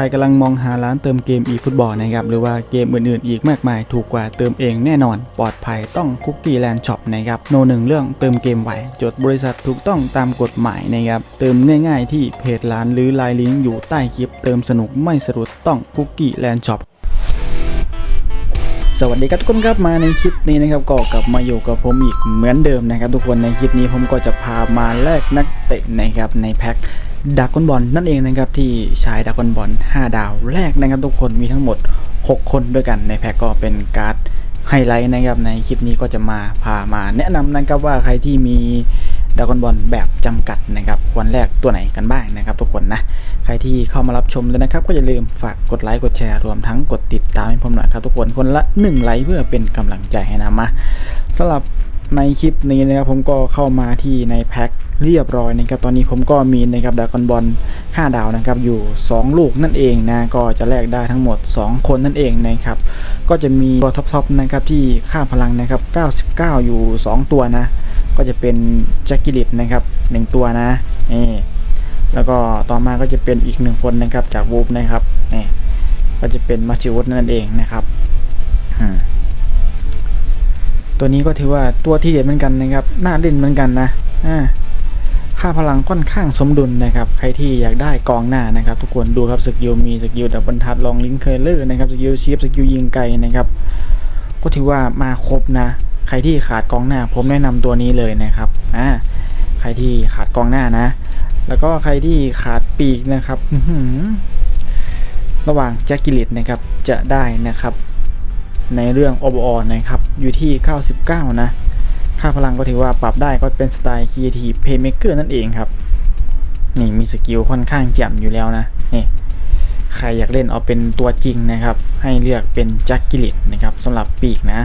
ใครกำลังมองหาร้านเติมเกม eFootball นะครับหรือว่าเกมอื่นๆ อีกมากมายถูกกว่าเติมเองแน่นอน ปลอดภัยต้องคุกกี้แลนด์ช็อปนะครับโนหนึ่งเรื่องเติมเกมไหวจดบริษัทถูกต้องตามกฎหมายนะครับเติมง่ายๆที่เพจร้านหรือไลน์ลิงก์อยู่ใต้คลิป เติมสนุกไม่สะดุดต้องคุกกี้แลนด์ช็อป สวัสดีครับทุกคนครับมาในคลิปนี้นะครับก็กลับมาอยู่กับผมอีกเหมือนเดิมนะครับทุกคนในคลิปนี้ผมก็จะพามาแลกนักเตะนะครับในแพ็คดักกอนบอลนั่นเองนะครับที่ใช้ดักกอนบอล5 ดาวแรกนะครับทุกคนมีทั้งหมด 6 คนด้วยกันในแพ็คก็เป็นการ์ดไฮไลท์นะครับในคลิปนี้ก็จะมาพามาแนะนำนะครับว่าใครที่มี ดักอนบอลแบบจำกัดนะครับควรแลกตัวไหนกันบ้างนะครับ ทุกคนนะใครที่เข้ามารับชมแล้วนะครับ ก็อย่าลืมฝากกดไลค์กดแชร์รวมทั้งกดติดตามให้ผมหน่อยครับ ทุกคนคนละ1ไลค์เพื่อเป็นกำลังใจให้นะมาสำหรับในคลิปนี้นะครับผมก็เข้ามาที่ในแพ็คเรียบร้อยนะครับตอนนี้ผมก็มีนะครับดากอนบอล5ดาวนะครับอยู่ 2 ลูกนั่นเองนะก็จะแลกได้ทั้งหมด 2 คนนั่นเองนะครับก็จะมีตัวท็อปๆนะครับที่ค่าพลังนะครับ 99 อยู่ 2 ตัวนะ ก็จะเป็นแจ็คกิลิตนะครับ1ตัวนะนี่แล้วก็ต่อมาก็จะเป็นอีกหนึ่งคนนะครับจากวูฟนะครับนี่ก็จะเป็นมาชิวุฒนั่นเองนะครับตัวนี้ก็ถือว่าตัวที่เด็ดเหมือนกันนะครับน่าเล่นเหมือนกันนะอ่าค่าพลังค่อนข้างสมดุลนะครับ ใครที่อยากได้กองหน้านะครับ ทุกคนดูครับสกิลมีสกิลดับบเบิลทัดลองลิงเคอร์เลอร์นะครับสกิลชีฟสกิลยิงไกลนะครับ ก็ถือว่ามาครบนะ ใครที่ขาดกองหน้า ผมแนะนำตัวนี้เลยนะครับอ่าใครที่ขาดกองหน้านะ แล้วก็ใครที่ขาดปีกนะครับระหว่างแจ็คกิลิตนะครับจะได้นะครับ ในเรื่อง overall นะครับอยู่ที่ 99 นะค่าพลังก็ถือว่าปรับได้ก็เป็นสไตล์ Creative Playmaker นั่นเองครับ นี่มีสกิลค่อนข้างแจ่มอยู่แล้วนะนี่ ใครอยากเล่นเอาเป็นตัวจริงนะครับ ให้เลือกเป็นแจ็คกิลิตนะครับสำหรับปีกนะ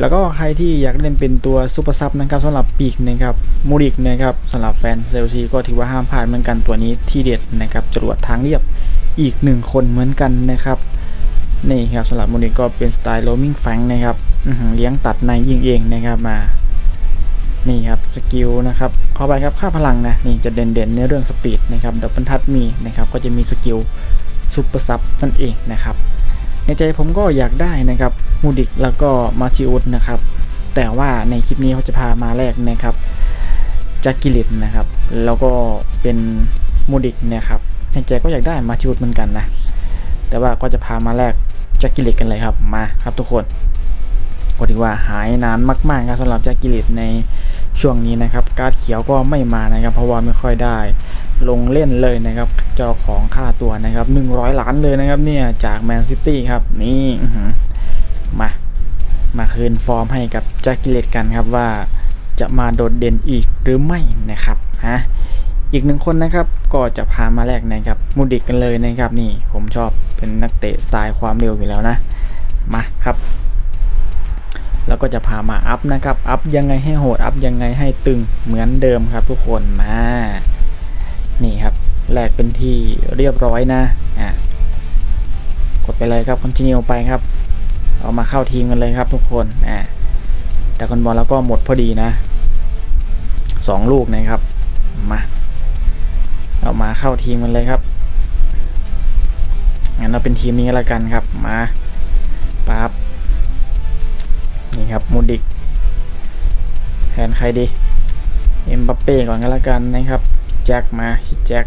แล้วก็ใครที่อยากเล่นเป็นตัวซูเปอร์ซับนะครับสำหรับปีกนะครับมูริกนะครับสำหรับแฟนเซลซีก็ถือว่าห้ามพลาดเหมือนกันตัวนี้ที่เด็ดนะครับจรวดทางเรียบอีกหนึ่งคนเหมือนกันนะครับนี่ครับสำหรับมูริกก็เป็นสไตล์โรมิงแฟงนะครับเลี้ยงตัดในยิงเองนะครับมานี่ครับสกิลนะครับเข้าไปครับค่าพลังนะนี่จะเด่นๆในเรื่องสปีดนะครับดับเบิลทัดมีนะครับก็จะมีสกิล ซูเปอร์ซับนั่นเองนะครับ ในใจผมก็อยากได้นะครับมูดิกแล้วก็มาชิอุสนะครับ แต่ว่าในคลิปนี้เขาจะพามาแรกนะครับแจ็คกิลิตนะครับ แล้วก็เป็นมูดิกนะครับในใจก็อยากได้มาชิอุสเหมือนกันนะแต่ว่าก็จะพามาแรกแจ็คกิลิตกันเลยครับมาครับทุกคนก็ถือว่าหายนานมากๆครับสำหรับแจ็คกิลิตใน ช่วงนี้นะครับ การ์ดเขียวก็ไม่มานะครับ เพราะว่าไม่ค่อยได้ลงเล่นเลยนะครับ เจ้าของค่าตัวนะครับ 100 ล้านเลยนะครับเนี่ยจากแมนซิตี้ครับนี่มา มาคืนฟอร์มให้กับแจ็คกิเลตกันครับว่าจะมาโดดเด่นอีกหรือไม่นะครับฮะอีกหนึ่งคนนะครับก็จะพามาแลกนะครับมูดิกกันเลยนะครับนี่ผมชอบเป็นนักเตะสไตล์ความเร็วอยู่แล้วนะมาครับ แล้วก็จะพามาอัพนะครับ อัพยังไงให้โหด อัพยังไงให้ตึงเหมือนเดิมครับทุกคนมานี่ครับแลกเป็นที่เรียบร้อยนะอะกดไปเลยครับ continue ไปครับ เอามาเข้าทีมกันเลยครับทุกคนอะแต่คนบอลแล้วก็หมดพอดีนะสองลูกนะครับมาเอามาเข้าทีมกันเลยครับงั้นเราเป็นทีมนี้แล้วกันครับมาปั๊บ ครับมูดิกแทนใครดีเอ็มบัปเป้ก่อนก็แล้วกันนะครับแจ็คมาแจ็ค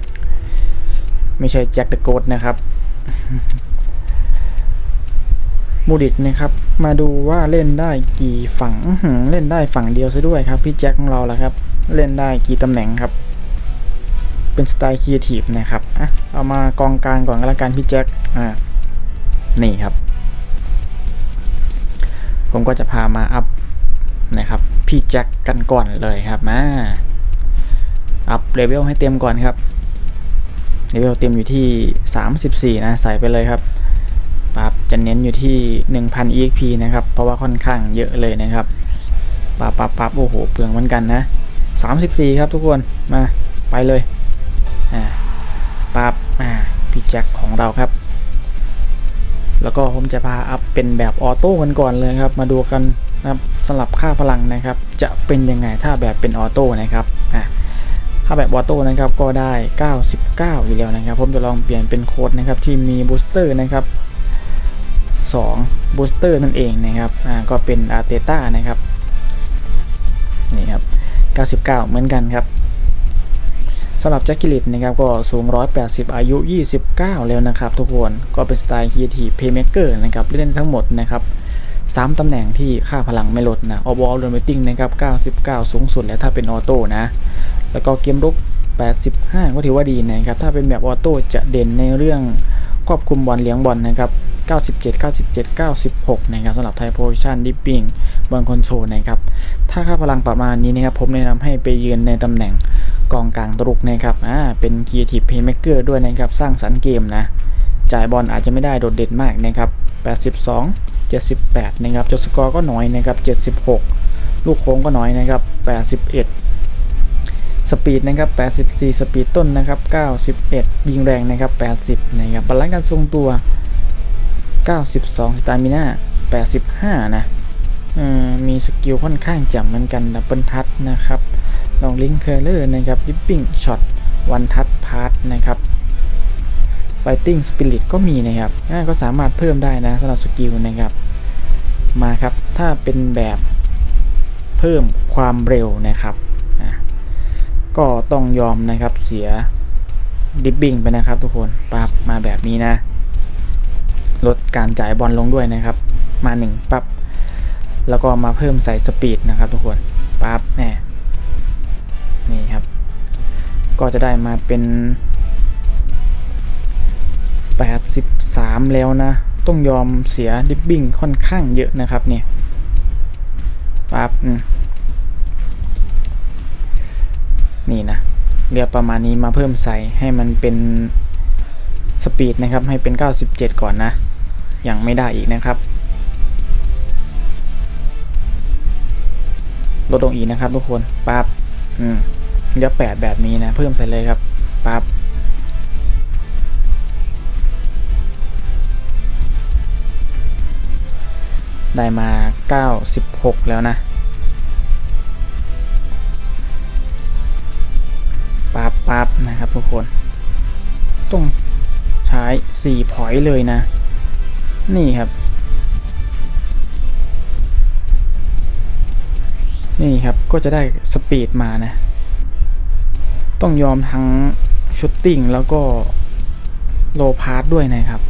ไม่ใช่แจ็คเดอะโกดนะครับมูดิกนะครับ มาดูว่าเล่นได้กี่ฝั่งเล่นได้ฝั่งเดียวซะด้วยครับ พี่แจ็คของเราแหละครับ เล่นได้กี่ตำแหน่งครับ เป็นสไตล์ครีเอทีฟนะครับอะเอามากองกลางก่อนก็แล้วกันพี่แจ็คอ่านี่ครับ ผมก็จะพามาอัพนะครับ พี่แจ็คกันก่อนเลยครับมาอัพเลเวลให้เต็มก่อนครับเลเวลเต็มอยู่ที่ 34 นะ ใส่ไปเลยครับปั๊บจะเน้นอยู่ที่ 1000 EXP นะครับ เพราะว่าค่อนข้างเยอะเลยนะครับปั๊บปั๊บปั๊บโอ้โห เปลืองเหมือนกันนะ 34 ครับทุกคน มา ไปเลย อ่าปั๊บอ่าพี่แจ็คของเราครับ แล้วก็ผมจะพาอัพเป็นแบบออโต้กันก่อนเลยครับ มาดูกันนะครับสำหรับค่าพลังนะครับ จะเป็นยังไงถ้าแบบเป็นออโต้นะครับอ่าถ้าแบบออโต้นะครับก็ได้ 99 อยู่แล้วนะครับ ผมจะลองเปลี่ยนเป็นโค้ดนะครับที่มีบูสเตอร์นะครับ2บูสเตอร์นั่นเองนะครับอ่าก็เป็นอาร์เตต้านะครับนี่ครับ 99 เหมือนกันครับ สำหรับแจ็คกิลิตนะครับก็สูง 180 อายุ 29 แล้วนะครับทุกคนก็เป็นสไตล์คีทีเพย์เมเกอร์นะครับเล่นทั้งหมดนะครับ3ตำแหน่งที่ค่าพลังไม่ลดนะออบอลเรมติ้งนะครับ 99 สูงสุดแล้วถ้าเป็นออโต้นะ แล้วก็เกมรุก 85 ก็ถือว่าดีนะครับ ถ้าเป็นแบบออโต้จะเด่นในเรื่องควบคุมบอลเลี้ยงบอลนะครับ 97 97 96 นะครับสำหรับไทโพซิชันดิปปิ้งบอลคอนโทรลนะครับ ถ้าค่าพลังประมาณนี้นะครับผมแนะนำให้ไปยืนในตำแหน่ง กองกลางตรุกนะครับอ่าเป็น Creative Playmaker ด้วยนะครับ สร้างสรรค์เกมนะ จ่ายบอลอาจจะไม่ได้โดดเด่นมากนะครับ 82 78 นะครับจดสกอร์ก็น้อยนะครับ 76 ลูกโค้งก็น้อยนะครับ 81 สปีดนะครับ 84 สปีดต้นนะครับ 91 ยิงแรงนะครับ 80 นะครับบาลานซ์การทรงตัว 92 สตามิน่า85 นะมีสกิลค่อนข้างจำเหมือนกันดับเบิลทัชนะครับ ลองลิงก์เคอร์เลอร์นะครับดิปปิ้งช็อตวันทัชพาร์ทนะครับ Fighting Spirit ก็มีนะครับก็สามารถเพิ่มได้นะสำหรับสกิลนะครับ มาครับ ถ้าเป็นแบบเพิ่มความเร็วนะครับก็ต้องยอมนะครับเสียดิปปิ้งไปนะครับทุกคนปั๊บมาแบบนี้นะ ลดการจ่ายบอลลงด้วยนะครับ มา1ปั๊บแล้วก็มาเพิ่มใส่สปีดนะครับทุกคนปั๊บแน่ นี่ครับ ก็จะได้มาเป็น 83 แล้วนะ ต้องยอมเสียดิปบิ้งค่อนข้างเยอะนะครับเนี่ยปั๊บนี่นะเรียกประมาณนี้มาเพิ่มใส่ให้มันเป็นสปีดนะครับ ให้เป็น 97 ก่อนนะ ยังไม่ได้อีกนะครับ ลดลงอีกนะครับทุกคนปั๊บอืม เดี๋ยวแปดแบบนี้นะ เพิ่มใส่เลยครับปั๊บได้มา 96 แล้วนะปั๊บปั๊บนะครับทุกคน ต้องใช้4พอยต์เลยนะ นี่ครับ นี่ครับก็จะได้สปีดมานะ ต้องยอมทั้งชุตติ้งแล้วก็โลพาร์ด้วยนะครับ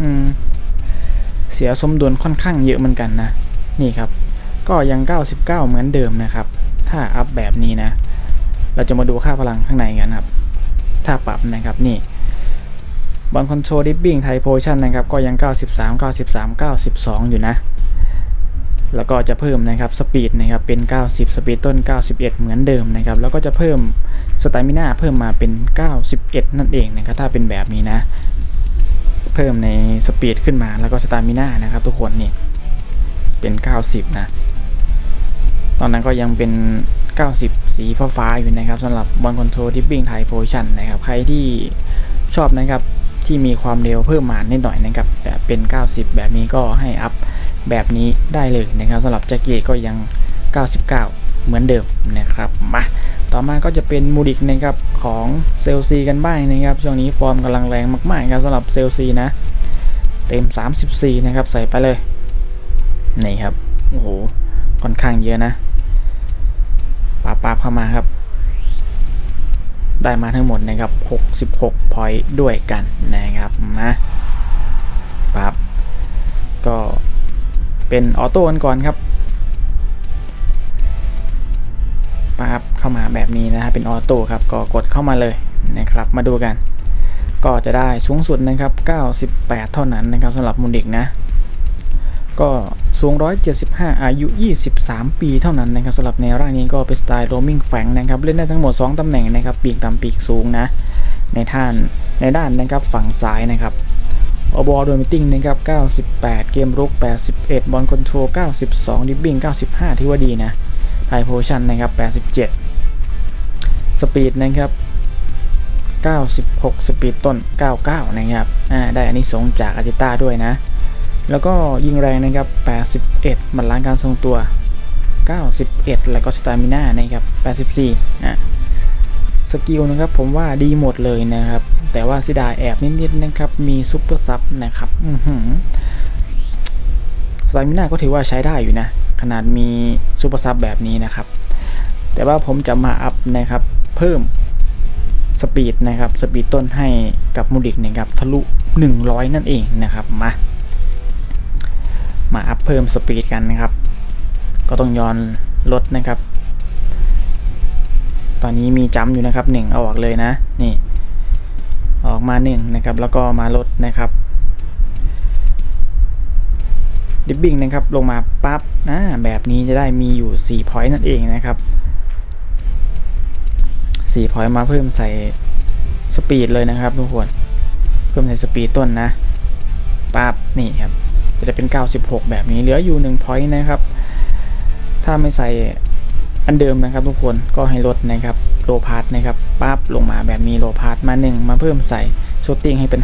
อืม เสียสมดุลค่อนข้างเยอะเหมือนกันนะ นี่ครับ ก็ยัง 99 เหมือนเดิมนะครับ ถ้าอัพแบบนี้นะ เราจะมาดูค่าพลังข้างในกันครับ ถ้าปรับนะครับนี่บอลคอนโทรลดิปปิ้งไทโพชั่นนะครับ ก็ยัง 93 93 92 อยู่นะ แล้วก็จะเพิ่มนะครับสปีดนะครับเป็น 90 สปีดต้น 91 เหมือนเดิมนะครับ แล้วก็จะเพิ่มสตามิน่าเพิ่มมาเป็น 91 นั่นเองนะครับ ถ้าเป็นแบบนี้นะ เพิ่มในสปีดขึ้นมาแล้วก็สตามิน่านะครับ ทุกคนนี่เป็น 90 นะ ตอนนั้นก็ยังเป็น 90 สีฟ้าๆอยู่นะครับสำหรับบอลคอนโทรลดิปปิ้งไทยโพชันนะครับ ใครที่ชอบนะครับที่มีความเร็วเพิ่มมานิดหน่อยนะครับแบบเป็น 90 แบบนี้ก็ให้อัพ แบบนี้ได้เลยนะครับสำหรับแจ็คเก็ตก็ยัง 99 เหมือนเดิมนะครับมาต่อมาก็จะเป็นมูดิกนะครับของเซลซีกันบ้างนะครับช่วงนี้ฟอร์มกำลังแรงมากๆครับสำหรับเซลซีนะเต็ม 34 นะครับใส่ไปเลยนี่ครับโอ้โหค่อนข้างเยอะนะปาปาเข้ามาครับ ได้มาทั้งหมดนะครับ 66 พอยต์ด้วยกันนะครับมาปั๊บก็ เป็นออโต้กันก่อนครับปั๊บเข้ามาแบบนี้นะฮะเป็นออโต้ครับก็กดเข้ามาเลยนะครับมาดูกัน ก็จะได้สูงสุดนะครับ 98 เท่านั้นนะครับสำหรับมูดิกนะ ก็สูง 175 อายุ 23 ปีเท่านั้นนะครับสำหรับในร่างนี้ก็เป็นสไตล์โรมิงแฝงนะครับเล่นได้ทั้งหมด 2 ตำแหน่งนะครับ ปีกต่ำปีกสูงนะ ในท่านในด้านนะครับฝั่งซ้ายนะครับ อบอลโดมิติ้งนะครับ 98 เกมรุก 81 บอลคอนโทรล 92 ดิบบิ้ง 95 ที่ว่าดีนะไทโพชันนะครับ 87 สปีดนะครับ 96 สปีดต้น 99 นะครับ อ่า ได้อันนี้สงจากอาจิต้าด้วยนะ แล้วก็ยิงแรงนะครับ 81 มันล้างการทรงตัว 91 แล้วก็สตามิน่านะครับ 84 อะ สกิลนะครับผมว่าดีหมดเลยนะครับ แต่ว่าสิดาแอบนิดๆนะครับ มีซุปเปอร์ซับนะครับอือหือสไตมิน่าก็ถือว่าใช้ได้อยู่นะ ขนาดมีซุปเปอร์ซับแบบนี้นะครับ แต่ว่าผมจะมาอัพนะครับ เพิ่มสปีดนะครับ สปีดต้นให้กับมูดิกนะครับทะลุ 100 นั่นเองนะครับมามาอัพเพิ่มสปีดกันนะครับ ก็ต้องย้อนลดนะครับ ตอนนี้มีจัมอยู่นะครับ1เอาออกเลยนะนี่ออกมา1นะครับแล้วก็มาลดนะครับดิบบิ้งนะครับลงมาปั๊บอ่าแบบนี้จะได้มีอยู่4พอยต์นั่นเองนะครับ4พอยต์มาเพิ่มใส่สปีดเลยนะครับทุกคนเพิ่มใส่สปีดต้นนะปั๊บนี่ครับจะได้เป็น 96 แบบนี้เหลืออยู่1พอยต์นะครับถ้าไม่ใส่ อันเดิมนะครับทุกคนก็ให้ลดนะครับโลพาร์ตนะครับปั๊บลงมาแบบนี้โลพาร์ตมา 1 มาเพิ่มใส่โชตติ้งให้เป็น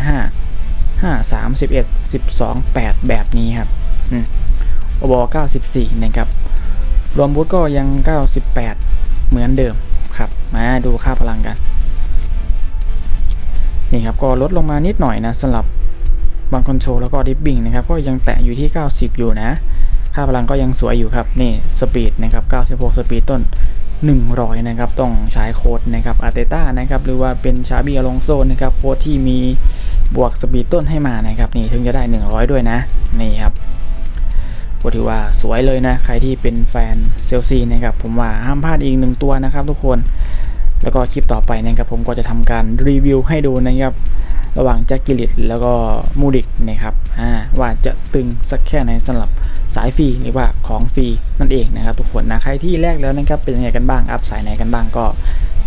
5 5 3 11 12 8 แบบนี้ครับอืมโอบ94 นะครับ รวมบูทก็ยัง 98 เหมือนเดิมครับ มาดูค่าพลังกัน นี่ครับ ก็ลดลงมานิดหน่อยนะสำหรับบางคอนโทรลแล้วก็ดิฟบิงนะครับ ก็ยังแตะอยู่ที่ 90 อยู่นะ ค่าพลังก็ยังสวยอยู่ครับ นี่สปีดนะครับ 96 สปีดต้น 100 นะครับ ต้องใช้โค้ดนะครับอาร์เตต้านะครับ หรือว่าเป็นชาบีอลองโซนะครับ โค้ดที่มีบวกสปีดต้นให้มานะครับ นี่ถึงจะได้ 100 ด้วยนะ นี่ครับก็ถือว่าสวยเลยนะ ใครที่เป็นแฟนเซลซีนะครับ ผมว่าห้ามพลาดอีกหนึ่งตัวนะครับทุกคน แล้วก็คลิปต่อไปนะครับผมก็จะทำการรีวิวให้ดูนะครับ ระหว่างแจ็คกิลิตแล้วก็มูดิกนะครับว่าจะตึงสักแค่ไหนสำหรับสายฟรีหรือว่าของฟรีนั่นเองนะครับทุกคนนะใครที่แรกแล้วนะครับเป็นยังไงกันบ้างอัพสายไหนกันบ้างก็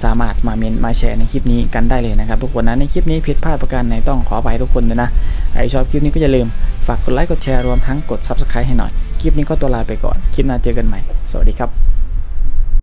สามารถมาเมนมาแชร์ในคลิปนี้กันได้เลยนะครับทุกคนนะในคลิปนี้ผิดพลาดประการไหนต้องขออภัยทุกคนด้วยนะใครชอบคลิปนี้ก็อย่าลืมฝากกดไลค์กดแชร์รวมทั้งกด subscribe ให้หน่อย คลิปนี้ก็ตัวลาไปก่อน คลิปหน้าเจอกันใหม่ สวัสดีครับ